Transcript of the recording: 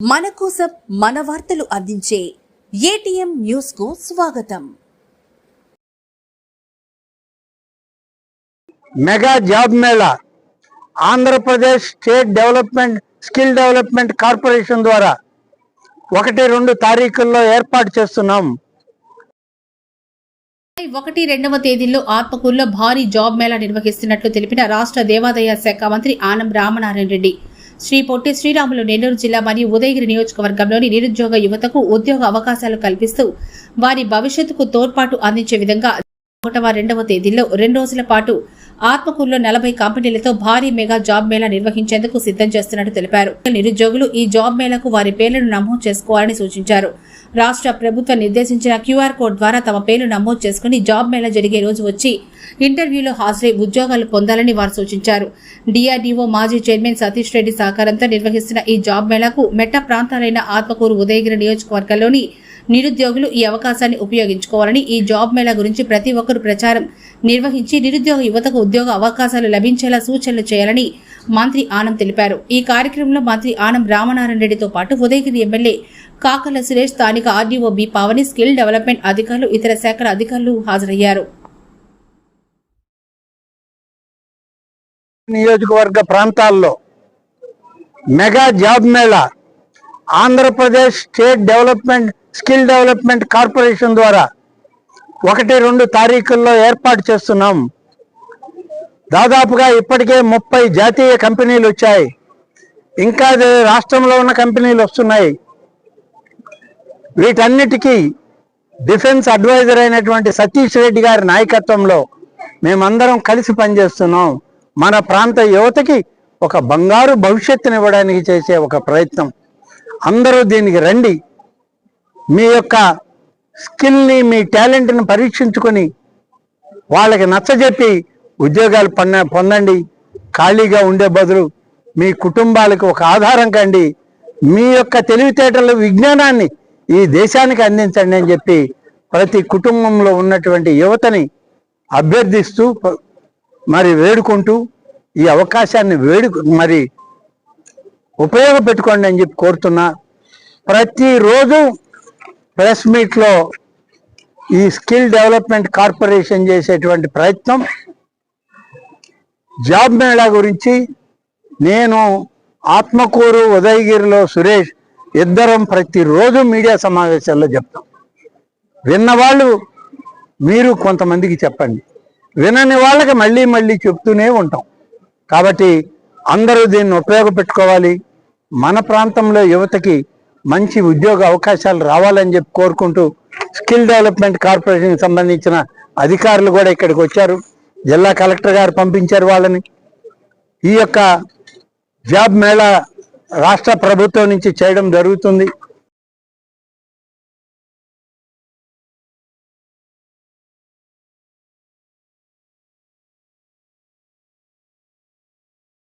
మన కోసం మన వార్తలు అందించే ఏటీఎం న్యూస్కు స్వాగతం. Mega job mela Andhra Pradesh state development skill development corporation ద్వారా ఒకటి రెండు తారీఖుల్లో ఏర్పాటు చేస్తున్నాం. ఒకటి రెండవ తేదీల్లో ఆత్మకూరులో భారీ జాబ్ మేళా నిర్వహిస్తున్నట్లు తెలిపిన రాష్ట్ర దేవాదాయ శాఖ మంత్రి ఆనం రామనారాయణ రెడ్డి. శ్రీ పొట్టి శ్రీరాములు నెల్లూరు జిల్లా మరియు ఉదయగిరి నియోజకవర్గంలోని నిరుద్యోగ యువతకు ఉద్యోగ అవకాశాలు కల్పిస్తూ వారి భవిష్యత్తుకు తోడ్పాటు అందించే విధంగా ఒకటవ రెండవ తేదీల్లో రెండు రోజుల పాటు ఆత్మకూరులో నలభై కంపెనీలతో భారీ మెగా జాబ్ మేళా నిర్వహించేందుకు సిద్ధం చేస్తున్నట్టు తెలిపారు. నిరుద్యోగులు ఈ జాబ్ మేళాకు వారి పేర్లను నమోదు చేసుకోవాలని సూచించారు. రాష్ట్ర ప్రభుత్వం నిర్దేశించిన క్యూఆర్ కోడ్ ద్వారా తమ పేర్లు నమోదు చేసుకుని జాబ్ మేళా జరిగే రోజు వచ్చి ఇంటర్వ్యూలో హాజరై ఉద్యోగాలు పొందాలని వారు సూచించారు. డిఆర్డీఓ మాజీ చైర్మన్ సతీష్ రెడ్డి సహకారంతో నిర్వహిస్తున్న ఈ జాబ్ మేళాకు మెట్ట ప్రాంతాలైన ఆత్మకూరు ఉదయగిరి నియోజకవర్గంలోని నిరుద్యోగులు ఈ అవకాశాన్ని ఉపయోగించుకోవాలని ఈ జాబ్ మేళా గురించి ప్రతి ఒక్కరూ ప్రచారం నిర్వహించి నిరుద్యోగ యువతకు ఉద్యోగ అవకాశాలు లభించేలా సూచనలు చేయాలని మంత్రి ఆనం తెలిపారు. ఈ కార్యక్రమంలో మంత్రి ఆనం రామనారాయణ రెడ్డితో పాటు ఉదయగిరి ఎమ్మెల్యే కాకల సురేష్ స్థానిక RDO B Pavani skill development అధికారులు ఇతర శాఖల అధికారులు హాజరయ్యారు. నియోజకవర్గ ప్రాంతాల్లో mega job mela Andhra Pradesh state development skill development corporation ద్వారా ఒకటి రెండు తారీఖుల్లో ఏర్పాటు చేస్తున్నాం. దాదాపుగా ఇప్పటికే ముప్పై జాతీయ కంపెనీలు వచ్చాయి. ఇంకా రాష్ట్రంలో ఉన్న కంపెనీలు వస్తున్నాయి. వీటన్నిటికీ డిఫెన్స్ అడ్వైజర్ అయినటువంటి సతీష్ రెడ్డి గారి నాయకత్వంలో మేమందరం కలిసి పనిచేస్తున్నాం. మన ప్రాంత యువతకి ఒక బంగారు భవిష్యత్తునివ్వడానికి చేసే ఒక ప్రయత్నం. అందరూ దీనికి రండి. మీ యొక్క స్కిల్ని మీ టాలెంట్ని పరీక్షించుకొని వాళ్ళకి నచ్చజెప్పి ఉద్యోగాలు పన్న పొందండి. ఖాళీగా ఉండే బదులు మీ కుటుంబాలకు ఒక ఆధారం కండి. మీ యొక్క తెలివితేటల విజ్ఞానాన్ని ఈ దేశానికి అందించండి అని చెప్పి ప్రతి కుటుంబంలో ఉన్నటువంటి యువతని అభ్యర్థిస్తూ మరి వేడుకుంటూ ఈ అవకాశాన్ని వేడు మరి ఉపయోగపెట్టుకోండి అని చెప్పి కోరుతున్నా. ప్రతిరోజు ప్రెస్ మీట్లో ఈ స్కిల్ డెవలప్మెంట్ కార్పొరేషన్ చేసేటువంటి ప్రయత్నం జాబ్ మేళా గురించి నేను ఆత్మకూరు ఉదయగిరిలో సురేష్ ఇద్దరం ప్రతిరోజు మీడియా సమావేశాల్లో చెప్తాం. విన్నవాళ్ళు మీరు కొంతమందికి చెప్పండి. వినని వాళ్ళకి మళ్ళీ మళ్ళీ చెప్తూనే ఉంటాం. కాబట్టి అందరూ దీన్ని ఉపయోగపెట్టుకోవాలి. మన ప్రాంతంలో యువతకి మంచి ఉద్యోగ అవకాశాలు రావాలని చెప్పి కోరుకుంటూ స్కిల్ డెవలప్మెంట్ కార్పొరేషన్కి సంబంధించిన అధికారులు కూడా ఇక్కడికి వచ్చారు. జిల్లా కలెక్టర్ గారు పంపించారు వాళ్ళని. ఈ యొక్క జాబ్ మేళా రాష్ట్ర ప్రభుత్వం నుంచి చేయడం జరుగుతుంది.